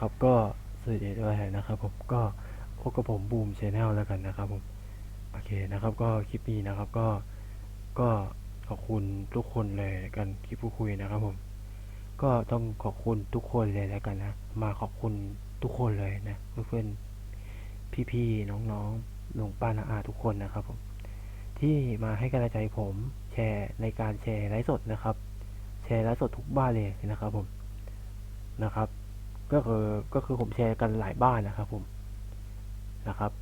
ครับก็สวัสดีด้วยนะครับผมก็พบกับผมบูมชแนลแล้วกันนะครับผมโอเคนะครับก็คลิปนี้นะครับก็ก็ขอบคุณทุกคนเลยกันที่พูดคุยนะครับผม ก็ต้องขอบคุณทุกคนเลยแล้วกันนะมาขอบคุณทุกคนเลยนะเพื่อนๆพี่ๆน้องๆหลุงป้านาอาทุกคนนะครับผมที่มาให้กำลังใจผมแชร์ในการแชร์ไลฟ์สดนะครับ แชร์ไลฟ์สดทุกบ้านเลยนะครับผมนะครับ ก็คือก็คือผมแชร์กันหลายบ้านนะครับผมนะครับ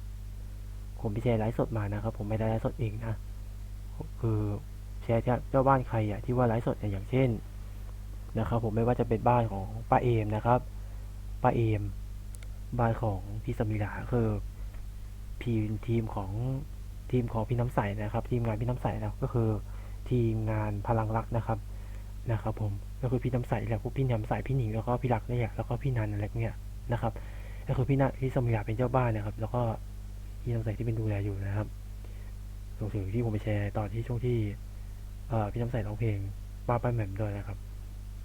ผมไปแชร์ไลฟ์สดมานะครับ ผมไม่ได้ไลฟ์สดเองนะคือแชร์เจ้าบ้านใครอะที่ว่าไลฟ์สดอย่างเช่นนะครับ ผมไม่ว่าจะเป็นบ้านของป้าเอมนะครับป้าเอมบ้านของพี่สมิลาคือทีมทีมของทีมของพี่น้ำใสนะครับ ทีมงานพี่น้ำใสนะก็คือทีมงานพลังรักนะครับ นะครับผมก็คือพี่น้ำใสแหละพวกพี่น้ำใสพี่หนิงแล้วก็พี่รักเนี่ยแล้วก็พี่นันอะไรเนี่ยนะครับก็คือพี่นาพี่สมิลาเป็นเจ้าบ้านนะครับ แล้วก็พี่น้ำใสที่เป็นดูแลอยู่นะครับรวมถึงที่ผมไปแชร์ตอนที่ช่วงที่เอ่อพี่น้ำใสร้องเพลงบ้านป้าแหม่มด้วยนะครับ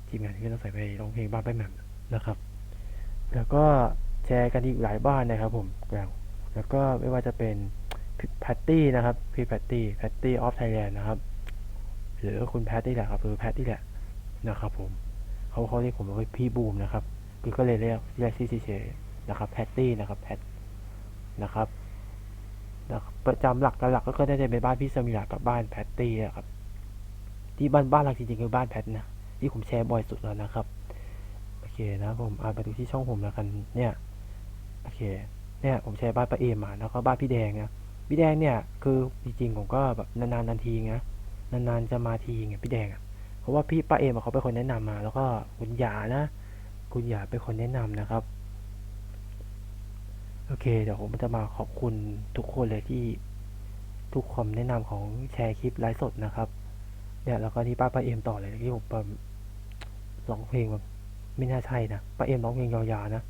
ทีมงานที่พี่น้ำใสไปร้องเพลงบ้านป้าแหม่มนะครับ แล้วก็แชร์กันอีกหลายบ้านนะครับ ผมแล้วแล้วก็ไม่ว่าจะเป็นแพตตี้นะครับพี่แพตตี้แพตตี้ออฟไทยแลนด์นะครับหรือคุณแพตตี้แหละครับคือแพตตี้แหละ นะครับผมเขาเขาเรียกผมว่าพี่บูมนะครับคือก็เลยเรียกเรียกชื่เฉยๆนะครับแพตตี้นะครับแพทนะครับนะรบประจำหลักหลักก็ได้จะเป็นบ้านพี่สมิลากับบ้านแพตตี้นะครับ ที่บ้านบ้านหลักจริงๆคือบ้านแพทนะที่ผมแชร์บ่อยสุดแล้วนะครับโอเคนะผมอ่านไปดูที่ช่องผมแล้วกันเนี่ยโอเคเนี่ยผมแชร์บ้านป้าเอมมาแล้วก็บ้านพี่แดงนะพี่แดงเนี่ยคือจริงๆผมก็แบบนานๆนานทีนะนานๆจะมาทีไงพี่แดงอะ ราะว่าพี่ป้าเอมเขาเป็นคนแนะนำมา แล้วก็คุณหยานะ คุณหยาเป็นคนแนะนำนะครับ โอเค เดี๋ยวผมจะมาขอบคุณทุกคนเลยที่ทุกคำแนะนำของแชร์คลิปไลฟ์สดนะครับ เนี่ยแล้วก็ที่ป้าป้าเอมต่อเลยที่ผมแบบร้องเพลงแบบไม่น่าใช่นะป้าเอ็มร้องเพลงยาวๆนะ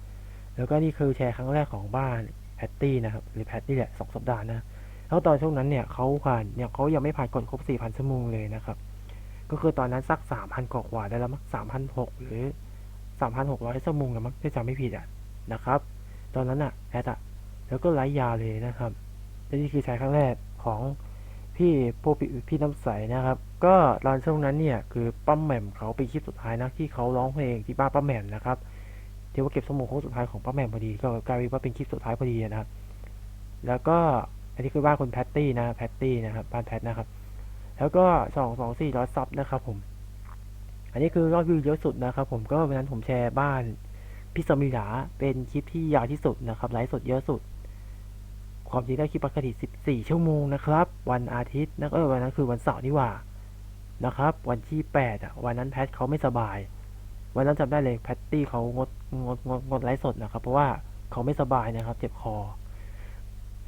แล้วก็นี่คือแชร์ครั้งแรกของบ้านแพตตี้นะครับหรือแพตตี้แหละสองสัปดาห์นะแล้วตอนช่วงนั้นเนี่ยเขาผ่านเนี่ยเขายังไม่ผ่านกฎครบสี่พันชั่วโมงเลยนะครับ ก็คือตอนนั้นสักสามพันกว่าได้แล้วมั้งสามพันหกหรือสามพันหกร้อยชั่วโมงแล้วมั้งถ้าจำไม่ผิดอะนะครับ ตอนนั้นอะแอดอะแล้วก็ไลฟ์ยาวเลยนะครับและนี่คือแชร์ครั้งแรกของพี่พวกพี่พี่น้ำใสนะครับ ก็ตอนช่วงนั้นเนี่ยคือป้าแหม่มเขาไปคลิปสุดท้ายนะที่เขาร้องเพลงที่บ้านป้าแหม่มนะครับเที่ว่าเก็บสมองโค้งสุดท้ายของป้าแหม่มพอดีก็กลายเป็นว่าเป็นคลิปสุดท้ายพอดีนะครับแล้วก็อันนี้คือบ้านคุณแพตตี้นะแพตตี้นะครับบ้านแพทนะครับ แล้วก็สองสองสี่ร้อยซับนะครับผม อันนี้คือยอดวิวเยอะสุดนะครับผมก็วันนั้นผมแชร์บ้านพี่สมิลาเป็นคลิปที่ยาวที่สุดนะครับไลฟ์สดเยอะสุด ความจริงได้คลิปปกติ14ชั่วโมงนะครับ วันอาทิตย์นะเออวันนั้นคือวันเสาร์นี่ว่านะครับ วันที่8อะวันนั้นแพทเขาไม่สบาย วันนั้นจำได้เลยแพตตี้เขางดงดงดงดไลฟ์สดนะครับ เพราะว่าเขาไม่สบายนะครับ เจ็บคอ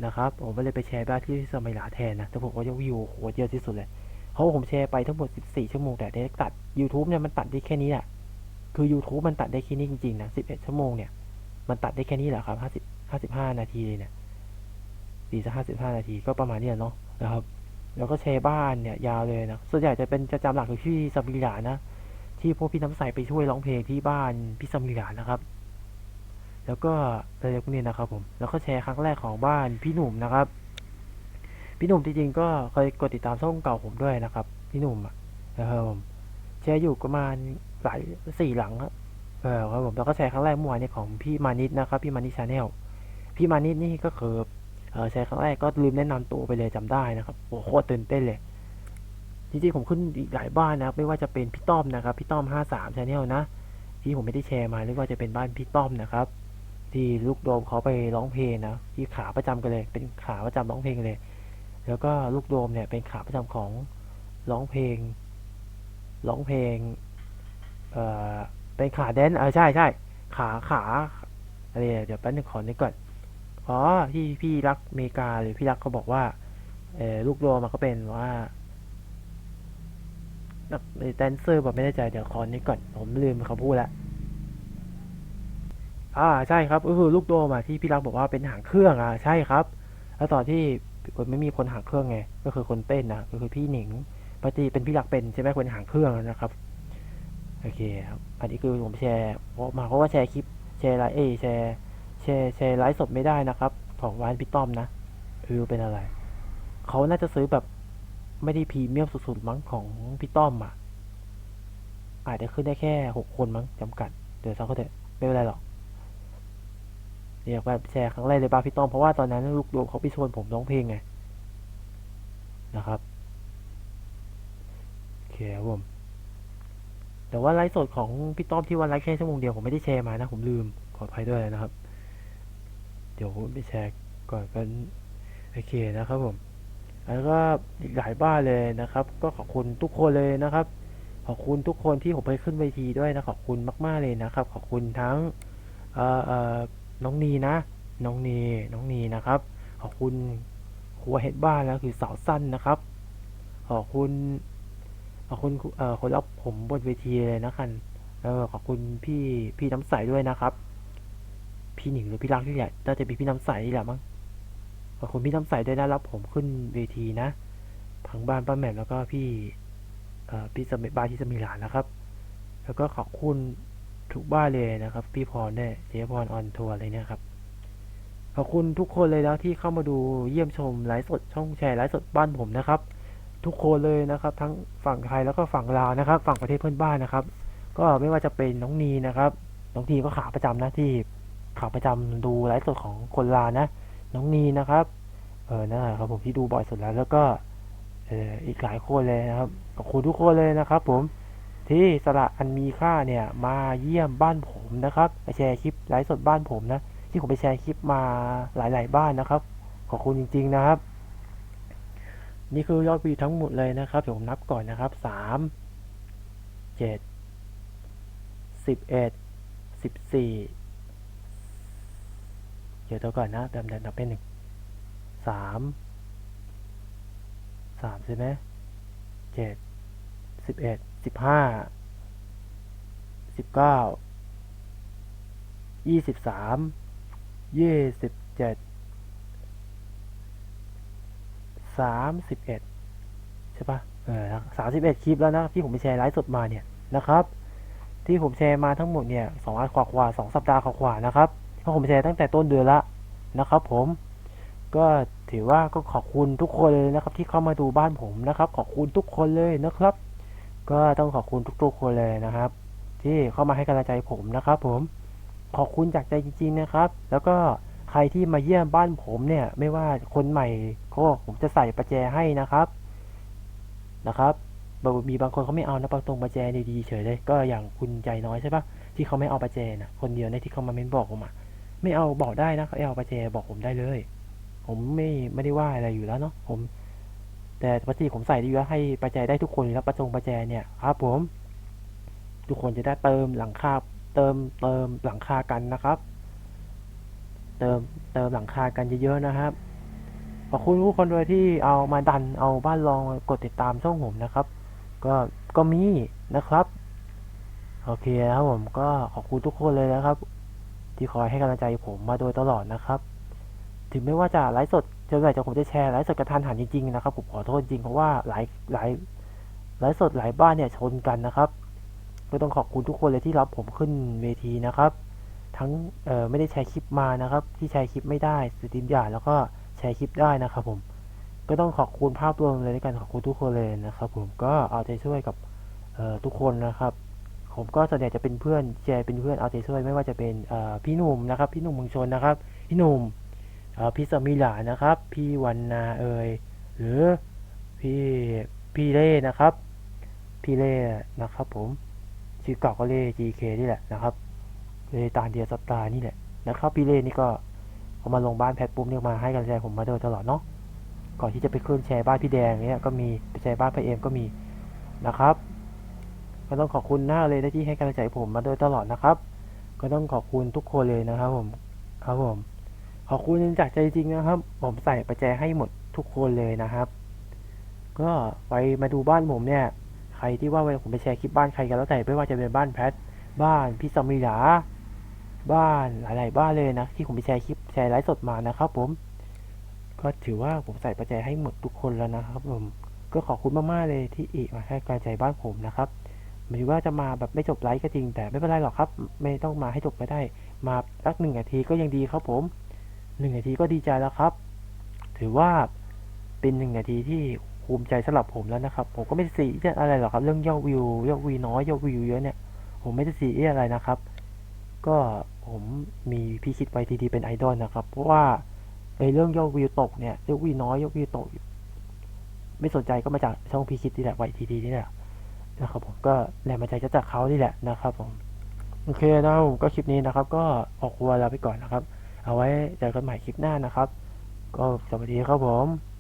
นะครับ ผมก็เลยไปแชร์บ้านที่สมัยลาแทนนะแต่ผมก็ยังวิวโหเยอะที่สุดเลย เพราะผมแชร์ไปทั้งหมด 14 ชั่วโมงแต่ได้ตัด YouTube เนี่ยมันตัดได้แค่นี้แหละคือ YouTube มันตัดได้แค่นี้จริงๆนะ 11 ชั่วโมงเนี่ย มันตัดได้แค่นี้แหละครับ 50 55 นาทีเลยเนี่ยดีสัก55 นาทีก็ประมาณนี้เนาะนะครับแล้วก็แชร์บ้านเนี่ยยาวเลยนะ ส่วนใหญ่จะเป็นจะจำหลักคือพี่สมิลานะ ที่พวกพี่น้ำใสไปช่วยร้องเพลงที่บ้านพี่สมิลานะครับ แล้วก็อะไรพวกนี้นะครับ ผม แล้วก็แชร์ครั้งแรกของบ้านพี่หนุ่มนะครับ พี่หนุ่มจริงๆก็เคยกดติดตามช่องเก่าผมด้วยนะครับ พี่หนุ่มนะครับผมแชร์อยู่ประมาณหลายสี่หลังอะเออครับผมแล้วก็แชร์ครั้งแรกเมื่อวานเนี่ยของพี่มานิดนะครับ พี่มานิดชาแนลพี่มานิดนี่ก็คือเออแชร์ครั้งแรกก็ลืมแนะนำตัวไปเลยจำได้นะครับโอ้โหโคตรตื่นเต้นเลยจริงๆผมขึ้นอีกหลายบ้านนะครับไม่ว่าจะเป็นพี่ต้อมนะครับ พี่ต้อมห้าสามชาแนลนะที่ผมไม่ได้แชร์มาหรือว่าจะเป็นบ้านพี่ต้อมนะครับ ที่ลูกโดมเขาไปร้องเพลงนะที่ขาประจำกันเลย เป็นขาประจำร้องเพลงเลย แล้วก็ลูกโดมเนี่ยเป็นขาประจำของร้องเพลงร้องเพลงเอ่อเป็นขาแดนเออใช่ใช่ขาขาอะไรเนี่ยเดี๋ยวแป๊บนึงขอนึกก่อนอ๋อที่พี่รักอเมริกาหรือพี่รักเขาบอกว่าเออลูกโดมมันก็เป็นว่านักแดนเซอร์แบบไม่แน่ใจเดี๋ยวขอนึกก่อนผมลืมเขาพูดละ อ่าใช่ครับก็คือลูกโดมอะที่พี่รักบอกว่าเป็นหางเครื่องอะใช่ครับ แล้วตอนที่คนไม่มีคนหางเครื่องไง ก็คือคนเต้นนะก็คือพี่หนิงปกติเป็นพี่รักเป็นใช่ไหมคนหางเครื่องนะครับโอเคครับอันนี้คือผมแชร์เพราะมาเพราะว่าแชร์คลิปแชร์ไลฟ์เอแชร์แชร์แชร์ไลฟ์สดไม่ได้นะครับ ของร้านพี่ต้อมนะเออเป็นอะไรเขาน่าจะซื้อแบบไม่ได้พรีเมียมสุดๆมั้งของพี่ต้อมอะอาจจะขึ้นได้แค่หกคนมั้งจำกัด เดี๋ยวซักก็เถอะไม่เป็นไรหรอก เดี๋ยวแบบแชร์ครั้งแรกเลยป่ะพี่ต้อมเพราะว่าตอนนั้นลูกโดมเขาไปชวนผมร้องเพลงไงนะครับโอเคครับผมแต่ว่าไลฟ์สดของพี่ต้อมที่วันไลฟ์แค่ชั่วโมงเดียวผมไม่ได้แชร์มานะ ผมลืมขออภัยด้วยนะครับ เดี๋ยวผมไปแชร์ก่อนกันโอเคนะครับผมแล้วก็อีกหลายบ้านเลยนะครับ ก็ขอบคุณทุกคนเลยนะครับ ขอบคุณทุกคนที่ผมไปขึ้นเวทีด้วยนะขอบคุณมาก ๆเลยนะครับ ขอบคุณทั้งเอ่อ น้องนีนะ น้องนีน้องนีนะครับ ขอบคุณครัวเฮดบ้านแล้วคือสาวสั้นนะครับ ขอบคุณขอบคุณเอ่อคนรับผมบนเวทีเลยนะครับแล้วก็ขอบคุณพี่พี่น้ำใสด้วยนะครับ พี่หนิงหรือพี่รักที่แหละน่าจะเป็นพี่น้ำใสนี่แหละมั้งขอบคุณพี่น้ำใสด้วยนะรับผมขึ้นเวทีนะทั้งบ้านป้าแหม่มแล้วก็พี่เอ่อพี่สมิบ้านที่สมิลานนะครับ แล้วก็ขอบคุณ ทุกบ้านเลยนะครับ พี่พรเนี่ยเจ๊พรออนทัวร์อะไรเนี่ยครับขอบคุณทุกคนเลยแล้วที่เข้ามาดูเยี่ยมชมไลฟ์สดช่องแชร์ไลฟ์สดบ้านผมนะครับ ทุกคนเลยนะครับ ทั้งฝั่งไทยแล้วก็ฝั่งลาวนะครับ ฝั่งประเทศเพื่อนบ้านนะครับ ก็ไม่ว่าจะเป็นน้องนีนะครับน้องนีก็ขาประจำนะที่ขาประจำดูไลฟ์สดของคนลาวนะ น้องนีนะครับ เออนั่นแหละครับผมที่ดูบ่อยสุดแล้ว แล้วก็เอออีกหลายคนเลยนะครับขอบคุณทุกคนเลยนะครับ ผม ที่สละอันมีค่าเนี่ยมาเยี่ยมบ้านผมนะครับแชร์คลิปไลฟ์สดบ้านผมนะ ที่ผมไปแชร์คลิปมาหลาย ๆ บ้านนะครับ ขอบคุณจริง ๆนะครับ นี่คือยอดวิวทั้งหมดเลยนะครับเดี๋ยวผมนับก่อนนะครับสามเจ็ดสิบเอ็ดสิบสี่เดี๋ยวตัวก่อนนะเดิมเดิมนับเป็นหนึ่งสามสามใช่ไหมเจ็ดสิบเอ็ด สิบห้าสิบเก้ายี่สิบสามยี่สิบเจ็ดสามสิบเอ็ดใช่ปะเออสามสิบเอ็ดคลิปแล้วนะที่ผมไปแชร์ไลฟ์สดมาเนี่ยนะครับ ที่ผมแชร์มาทั้งหมดเนี่ยสองอาทิตย์กว่าๆสองสัปดาห์กว่าๆนะครับเพราะผมแชร์ตั้งแต่ต้นเดือนละนะครับผมก็ถือว่าก็ขอบคุณทุกคนเลยนะครับ ที่เข้ามาดูบ้านผมนะครับ ขอบคุณทุกคนเลยนะครับ ก็ต้องขอบคุณทุกๆคนเลยนะครับ ที่เข้ามาให้กำลังใจผมนะครับ ผมขอบคุณจากใจจริง ๆนะครับ แล้วก็ใครที่มาเยี่ยมบ้านผมเนี่ย ไม่ว่าคนใหม่ก็ผมจะใส่ประแจให้นะครับนะครับบางมีบางคนเขาไม่เอานะประตรงประแจดีๆเฉยเลย ก็อย่างคุณใจน้อยใช่ปะที่เขาไม่เอาประแจนะคนเดียวในที่เขามาเม้นบอกผมอะไม่เอาบอกได้นะเขาเอาประแจบอกผมได้เลย ผมไม่ไม่ได้ว่าอะไรอยู่แล้วเนาะผม แต่ปกติผมใส่ดีอยู่แล้วให้ประแจได้ทุกคนแล้วประจงประแจเนี่ยครับผม ทุกคนจะได้เติมหลังคาเติมเติมหลังคากันนะครับ เติมเติมหลังคากันเยอะๆนะครับขอบคุณทุกคนด้วยที่เอามาดันเอาบ้านลองกดติดตามช่องผมนะครับ ก็ก็มีนะครับโอเคครับผมก็ขอบคุณทุกคนเลยนะครับ ที่คอยให้กำลังใจผมมาโดยตลอดนะครับ ถึงไม่ว่าจะไลฟ์สดจอไหนจะผมจะแชร์ไลฟ์สดกระทันหันจริงๆนะครับผมขอโทษจริงเพราะว่าหลายหลายไลฟ์สดหลายบ้านเนี่ยชนกันนะครับ ก็ต้องขอบคุณทุกคนเลยที่รับผมขึ้นเวทีนะครับ ทั้งเอ่อไม่ได้แชร์คลิปมานะครับ ที่แชร์คลิปไม่ได้สตรีมหยาแล้วก็แชร์คลิปได้นะครับผมก็ต้องขอบคุณภาพรวมเลยในการขอบคุณทุกคนเลยนะครับ ผมก็เอาใจช่วยกับทุกคนนะครับ ผมก็ส่วนใหญ่จะเป็นเพื่อนแชร์เป็นเพื่อนเอาใจช่วยไม่ว่าจะเป็นพี่หนุ่มนะครับ พี่หนุ่มเมืองชนนะครับ พี่หนุ่ม พี่สมิลานะครับ พี่วันนาเอยหรือพี่พี่เล่นะครับ พี่เล่นะครับ ผมชื่อเก่าก็เล่ GK นี่แหละนะครับเล่ตาเดียสตาร์นี่แหละนะครับ พี่เล่นี่ก็พอมาลงบ้านแพทปุ๊บเนี่ยมาให้กำลังใจผมมาโดยตลอดเนาะก่อนที่จะไปขึ้นแชร์บ้านพี่แดงเนี่ยก็มีไปแชร์บ้านพี่เอ็มก็มีนะครับ ก็ต้องขอบคุณหน้าเลยที่ให้กำลังใจผมมาโดยตลอดนะครับ ก็ต้องขอบคุณทุกคนเลยนะครับผมครับผม ขอบคุณจากใจจริงนะครับ ผมใส่ประแจให้หมดทุกคนเลยนะครับ ก็ไปมาดูบ้านผมเนี่ย ใครที่ว่าเวลาผมไปแชร์คลิปบ้านใครกันแล้วแต่ไม่ว่าจะเป็นบ้านแพทบ้านพี่สมิลาบ้านหลาย ๆ บ้านเลยนะ ที่ผมไปแชร์คลิปแชร์ไลฟ์สดมานะครับ ผม ก็ถือว่าผมใส่ประแจให้หมดทุกคนแล้วนะครับผมก็ขอบคุณมาก ๆ เลยที่อีกมาให้กำลังใจบ้านผมนะครับหมายถึงว่าจะมาแบบไม่จบไลฟ์ก็จริง แต่ไม่เป็นไรหรอกครับ ไม่ต้องมาให้จบก็ได้ มาสักหนึ่งนาทีก็ยังดีครับผม หนึ่งนาทีก็ดีใจแล้วครับ ถือว่าเป็นหนึ่งนาทีที่ภูมิใจสำหรับผมแล้วนะครับ ผมก็ไม่ได้ซีเรียสอะไรหรอกครับ เรื่องยอดวิวยอดวิวน้อยยอดวิวเยอะเนี่ย ผมไม่ได้ซีเรียสอะไรนะครับ ก็ผมมีพี่คิดไว้ทีดีเป็นไอดอลนะครับ เพราะว่าไอเรื่องยอดวิวตกเนี่ยยอดวิวน้อยยอดวิวตก ไม่สนใจก็มาจากช่องพี่คิดนี่แหละไว้ทีดีนี่แหละนะครับผมก็แรงบันดาลใจจากเขานี่แหละนะครับผมโอเคนะครับผมก็คลิปนี้นะครับ ก็ออกครัวลาไปก่อนนะครับ เอาไว้เจอกันใหม่คลิปหน้านะครับ ก็สวัสดีครับผม